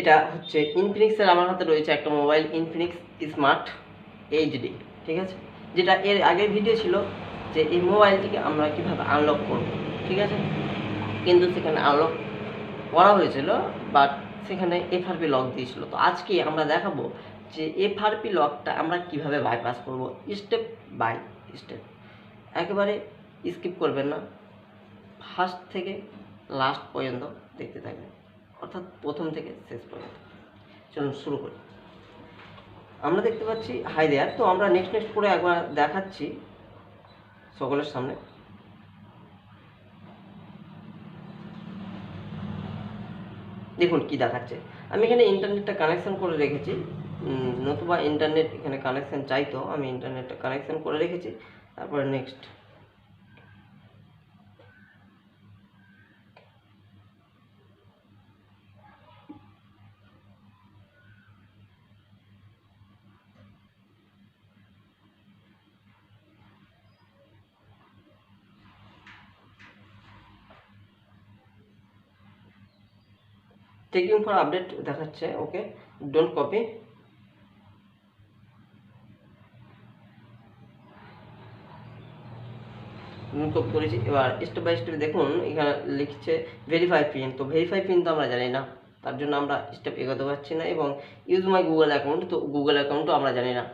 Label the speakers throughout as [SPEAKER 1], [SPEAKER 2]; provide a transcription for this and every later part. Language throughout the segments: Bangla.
[SPEAKER 1] এটা হচ্ছে ইনফিনিক্সের আমার হাতে রয়েছে একটা মোবাইল ইনফিনিক্স স্মার্ট এইচডি ঠিক আছে? যেটা এর আগের ভিডিও ছিল যে এই মোবাইলটিকে আমরা কীভাবে আনলক করব, ঠিক আছে? কিন্তু সেখানে আনলক করা হয়েছিল বাট সেখানে এফআরপি লক দিয়েছিল। তো আজকে আমরা দেখাবো যে এফআরপি লকটা আমরা কীভাবে বাইপাস করব স্টেপ বাই স্টেপ একেবারে স্কিপ করবেন না ফার্স্ট থেকে লাস্ট পর্যন্ত দেখতে থাকবেন। অর্থাৎ প্রথম থেকে শেষ পর্যন্ত। চলুন শুরু করি। আমরা দেখতে পাচ্ছি হাই দেয়ার তো আমরা নেক্সট নেক্সট করে একবার দেখাচ্ছি সকলের সামনে। দেখুন কি দেখাচ্ছে। আমি এখানে ইন্টারনেটটা কানেকশন করে রেখেছি। নতুবা ইন্টারনেট এখানে কানেকশন চাইতো, আমি ইন্টারনেটটা কানেকশন করে রেখেছি। তারপরে নেক্সট টেকিং ফর আপডেট দেখাচ্ছে ওকে ডোন্ট কপি কপি করেছি। এবার স্টেপ বাই স্টেপ দেখুন, এখানে লিখছে ভেরিফাই পিন তো ভেরিফাই পিন তো আমরা জানি না, তার জন্য আমরা স্টেপ এগোতে পারছি না এবং ইউজ মাই গুগল অ্যাকাউন্ট তো গুগল অ্যাকাউন্টও আমরা জানি না।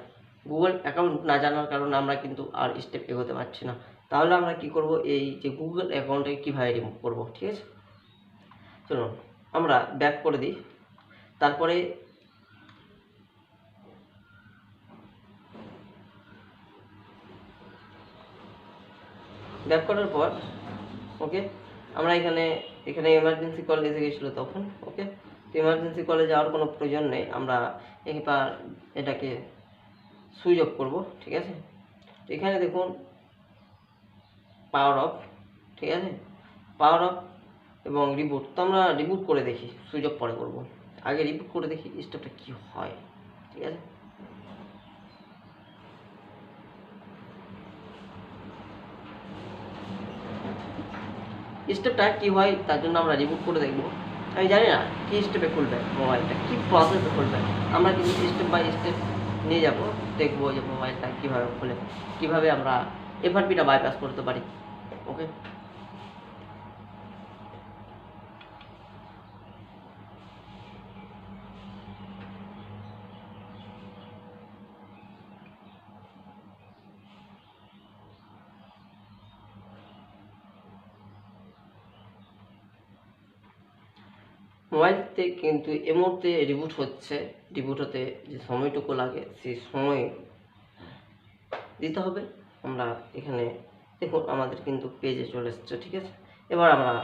[SPEAKER 1] গুগল অ্যাকাউন্ট না জানার কারণে আমরা কিন্তু আর স্টেপ এগোতে পারছি না। তাহলে আমরা কি করব? এই যে গুগল অ্যাকাউন্টে কীভাবে রিমুভ করব? ঠিক আছে? চলুন। আমরা ব্যাক করে দিই। তারপরে ব্যাক করার পর ওকে আমরা এখানে এখানে এমার্জেন্সি কল এসে গেছিল তখন ওকে তো এমার্জেন্সি কলে যাওয়ার কোনো প্রয়োজন নেই। আমরা এবার এটাকে সুইচ অফ করব, ঠিক আছে? এখানে দেখুন পাওয়ার অফ ঠিক আছে? পাওয়ার অফ এবং রিবুট তো আমরা রিবুট করে দেখি সুইচ অফ পরে করব। আগে রিবুট করে দেখি স্টেপটা কী হয়, ঠিক আছে? স্টেপটা কী হয়, তার জন্য আমরা রিবুট করে দেখব। আমি জানি না, কী স্টেপে খুলবে মোবাইলটা কী প্রসেসে খুলবে। আমরা কিন্তু স্টেপ বাই স্টেপ নিয়ে যাব, দেখব যে মোবাইলটা কীভাবে খুলে, কীভাবে আমরা এফআরপিটা বাইপাস করতে পারি ওকে মোবাইলতে কিন্তু এ মুহূর্তে রিবুট হচ্ছে রিবুট হতে যে সময়টুকু লাগে, সেই সময় দিতে হবে। আমরা এখানে দেখুন, আমাদের কিন্তু পেজে চলে এসছে, ঠিক আছে? এবার আমরা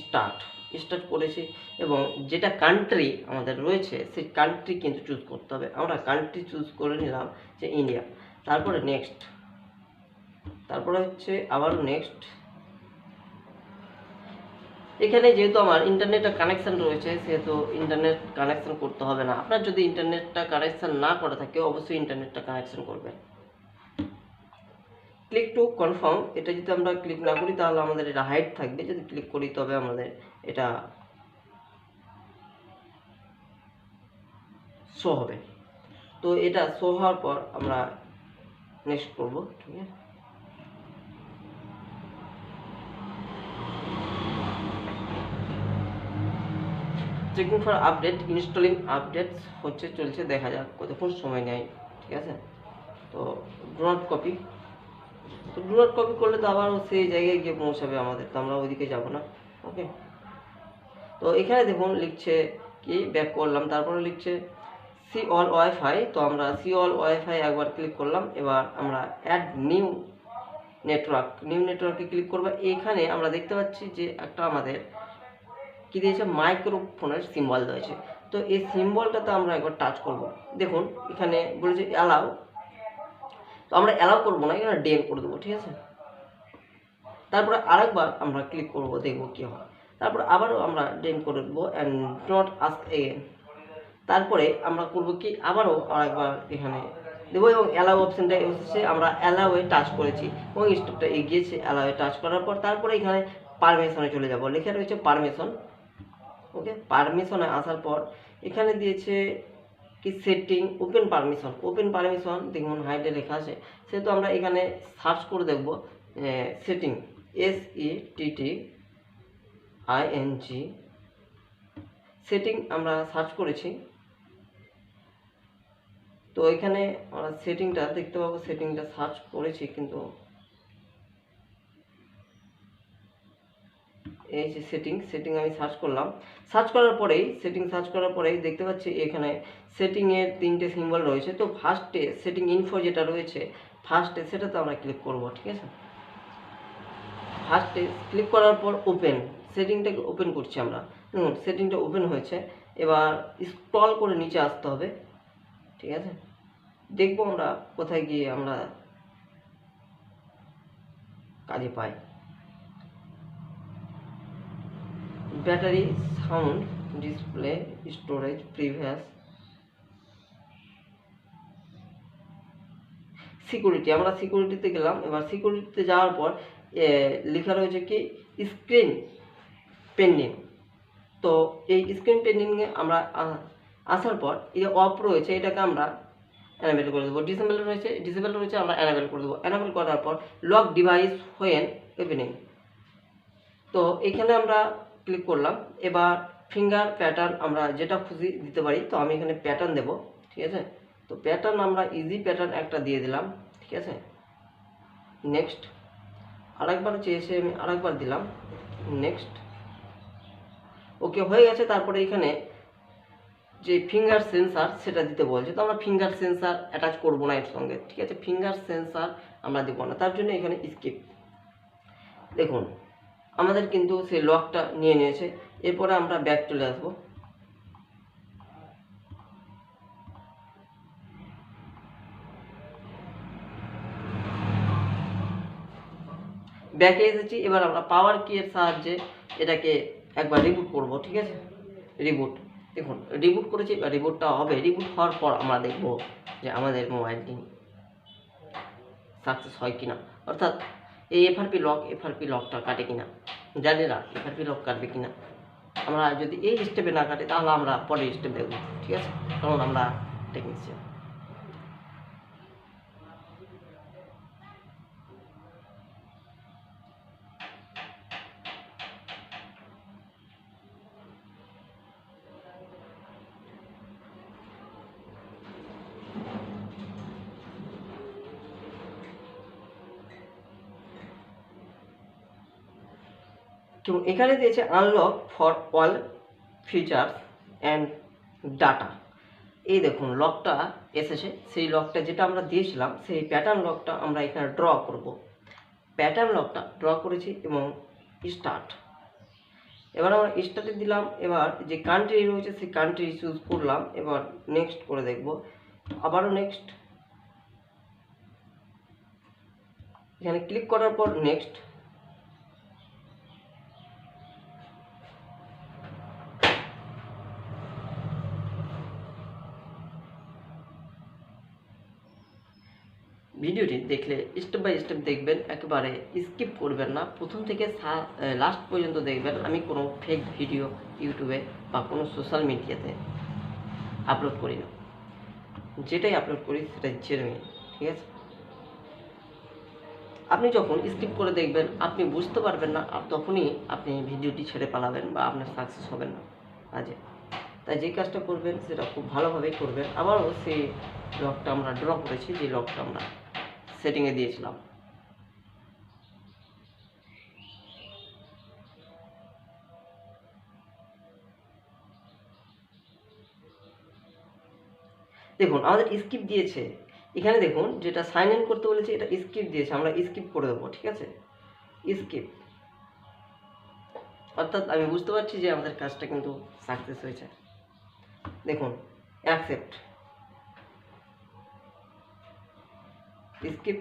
[SPEAKER 1] স্টার্ট স্টার্ট করেছি এবং যেটা কান্ট্রি আমাদের রয়েছে, সেই কান্ট্রি কিন্তু চুজ করতে হবে। আমরা কান্ট্রি চুজ করে নিলাম যে ইন্ডিয়া তারপরে নেক্সট তারপরে হচ্ছে আবারও নেক্সট এখানে যেহেতু আমার ইন্টারনেটের কানেকশান রয়েছে, সেহেতু ইন্টারনেট কানেকশান করতে হবে না। আপনার যদি ইন্টারনেটটা কানেকশান না করে থাকে, অবশ্যই ইন্টারনেটটা কানেকশান করবেন। ক্লিক টু কনফার্ম এটা যদি আমরা ক্লিক না করি, তাহলে আমাদের এটা হাইট থাকবে। যদি ক্লিক করি, তবে আমাদের এটা শো হবে। তো এটা শো হওয়ার পর আমরা নেক্সট করব, ঠিক আছে? Checking for update installing updates হচ্ছে, চলছে, দেখা যাক কতক্ষণ সময় নেয়, ঠিক আছে? তো ডু নট কপি তো ডু নট কপি করলে তো আবার সেই জায়গায় গিয়ে পৌঁছাবে আমাদের, তো আমরা ওইদিকে যাব না ওকে তো এখানে দেখুন লিখছে কি ব্যাক করলাম, তারপরে লিখছে সি অল ওয়াইফাই তো আমরা সি অল ওয়াইফাই একবার ক্লিক করলাম, এবার আমরা অ্যাড নিউ নেটওয়ার্ক নিউ নেটওয়ার্কে ক্লিক করব। এখানে আমরা দেখতে পাচ্ছি যে একটা আমাদের কি দিয়েছে? মাইক্রোফোনের সিম্বল রয়েছে তো এই সিম্বলটাতে আমরা একবার টাচ করব। দেখুন, এখানে বলেছে অ্যালাউ তো আমরা অ্যালাউ করব না, এখানে ডেন করে দেবো, ঠিক আছে? তারপরে আরেকবার আমরা ক্লিক করব, দেখব কী হয়। তারপরে আবারও আমরা ডেন করে দেবো অ্যান্ড নট আস্ক এগেন তারপরে আমরা করব কি? আবারও আরেকবার এখানে দেবো এবং অ্যালাউ অপশানটা এসেছে, আমরা অ্যালাউয়ে টাচ করেছি এবং স্টপটা এগিয়েছে অ্যালাউয়ে টাচ করার পর তারপরে এখানে পারমিশনে চলে যাব। লেখা রয়েছে পারমিশন ওকে পারমিশনে আসার পর, এখানে দিয়েছে কি setting open permission open permission দেখুন হাইটে লেখা আছে। সেহেতু আমরা এখানে সার্চ করে দেখব setting S E T T I N G setting আমরা সার্চ করেছি। তো এখানে আমরা সেটিংটা দেখতে পাবো সেটিংটা সার্চ করেছি, কিন্তু এই যে সেটিং সেটিং আমি সার্চ করলাম। সার্চ করার পরেই সেটিং সার্চ করার পরেই দেখতে পাচ্ছি এখানে সেটিংয়ের তিনটে সিম্বল রয়েছে। তো ফার্স্টে সেটিং ইনফো যেটা রয়েছে ফার্স্টে সেটাতে আমরা ক্লিক করব, ঠিক আছে? ফার্স্টে ক্লিক করার পর ওপেন সেটিংটাকে ওপেন করছি আমরা। দেখুন সেটিংটা ওপেন হয়েছে। এবার স্ক্রল করে নিচে আসতে হবে, ঠিক আছে? দেখব আমরা কোথায় গিয়ে আমরা কাজে পাই। Battery sound display storage previous security আমরা সিকিউরিটিতে গেলাম, এবার সিকিউরিটিতে যাওয়ার পর লেখা রয়েছে কি স্ক্রিন পেন্ডিং তো এই স্ক্রিন পেন্ডিংয়ে আমরা আসার পর, এই অফ রয়েছে, এটাকে আমরা অ্যানাবেল করে দেবো। ডিসেবল রয়েছে ডিসেবল রয়েছে, আমরা অ্যানাবেল করে দেবো। অ্যানাবেল করার পর লক ডিভাইস হোয়েন ওপেনিং তো এখানে আমরা ক্লিক করলাম। এবার ফিঙ্গার প্যাটার্ন আমরা যেটা খুশি দিতে পারি, তো আমি এখানে প্যাটার্ন দেব, ঠিক আছে? তো প্যাটার্ন আমরা ইজি প্যাটার্ন একটা দিয়ে দিলাম, ঠিক আছে? নেক্সট আরেকবার চেয়েছে আমি আরেকবার দিলাম নেক্সট ওকে হয়ে গেছে। তারপরে এখানে যে ফিঙ্গার সেন্সার সেটা দিতে বলছে, তো আমরা ফিঙ্গার সেন্সার অ্যাটাচ করব না এর সঙ্গে, ঠিক আছে? ফিঙ্গার সেন্সার আমরা দেবো না, তার জন্য এখানে স্কিপ দেখুন আমাদের কিন্তু সেই লকটা নিয়ে নিয়েছে। এরপরে আমরা ব্যাক চলে আসব। ব্যাকে এসেছি, এবার আমরা পাওয়ার কি এর সাহায্যে এটাকে একবার রিবুট করব, ঠিক আছে? রিবুট দেখুন রিবুট করেছি, এবার রিবুটটা হবে। রিবুট হওয়ার পর আমরা দেখব যে আমাদের মোবাইলটি সাকসেস হয় কিনা। অর্থাৎ এই এফআরপি লক এফআরপি লকটা কাটে কিনা? জানি না এফআরপি লক কাটবে কিনা। আমরা যদি এই স্টেপে না কাটে, তাহলে আমরা পরের স্টেপ দেখব ঠিক আছে? কারণ আমরা টেকনিশিয়ান এবং এখানে দিয়েছে unlock for all features and data এই দেখুন লকটা এসেছে। সেই লকটা যেটা আমরা দিয়েছিলাম, সেই প্যাটার্ন লকটা আমরা এখানে ড্র করব। প্যাটার্ন লকটা ড্র করেছি এবং স্টার্ট এবার আমরা স্টার্টে দিলাম, এবার যে কান্ট্রি রয়েছে সেই কান্ট্রি চুজ করলাম, এবার নেক্সট করে দেখব। আবারও নেক্সট এখানে ক্লিক করার পর নেক্সট ভিডিওটি দেখলে স্টেপ বাই স্টেপ দেখবেন, একেবারে স্কিপ করবেন না। প্রথম থেকে লাস্ট পর্যন্ত দেখবেন আমি কোনো ফেক ভিডিও ইউটিউবে বা কোনো সোশ্যাল মিডিয়াতে আপলোড করি না। যেটাই আপলোড করি সেটা জেনুইন ঠিক আছে? আপনি যখন স্কিপ করে দেখবেন, আপনি বুঝতে পারবেন না, আর তখনই আপনি ভিডিওটি ছেড়ে পালাবেন বা আপনার সাকসেস হবেন না কাজে। তাই যে কাজটা করবেন, সেটা খুব ভালোভাবেই করবেন। আবারও সেই লকটা আমরা ড্র করেছি, যে লকটা আমরা সেটিংয়ে দিয়েছিলাম। দেখুন, আমাদের স্কিপ দিয়েছে। এখানে দেখুন, যেটা সাইন ইন করতে বলেছে, এটা স্কিপ দিয়েছে। আমরা স্কিপ করে দেবো, ঠিক আছে? স্কিপ অর্থাৎ আমি বুঝতে পারছি যে আমাদের কাজটা কিন্তু সাকসেস হয়েছে। দেখুন অ্যাকসেপ্ট skip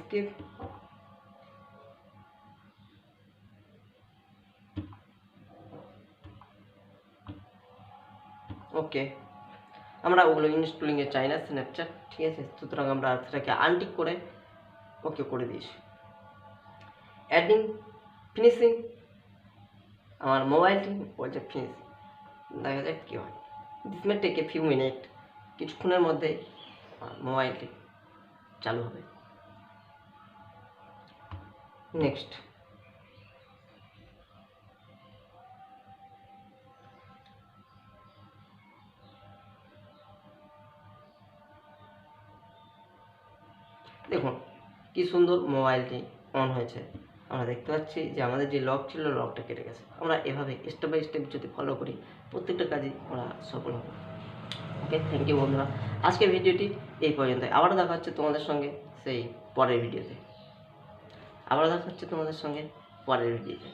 [SPEAKER 1] skip ওকে আমরা ওগুলো ইনস্টলিংয়ে চাই না স্ন্যাপচ্যাট ঠিক আছে? সুতরাং আমরা সেটাকে আনটিক করে ওকে করে দিয়েছি অ্যাডিং ফিনিশিং আমার মোবাইলটি বলছে ফিনিশ দেখা যাক কী হয়। This may take a few minute কিছুক্ষণের মধ্যে মোবাইলটি চালু হবে। নেক্সট দেখুন, কি সুন্দর মোবাইলটি অন হয়েছে। আমরা দেখতে পাচ্ছি যে আমাদের যে লক ছিল লকটা কেটে গেছে। আমরা এভাবে স্টেপ বাই স্টেপ যদি ফলো করি, প্রত্যেকটা কাজে আমরা সফল হব। ওকে থ্যাংক ইউ বন্ধুরা। আজকের ভিডিওটি এই পর্যন্ত আবারও দেখা হচ্ছে তোমাদের সঙ্গে সেই পরের ভিডিওতে। আবার দেখা হচ্ছে তোমাদের সঙ্গে পরের ভিডিওতে।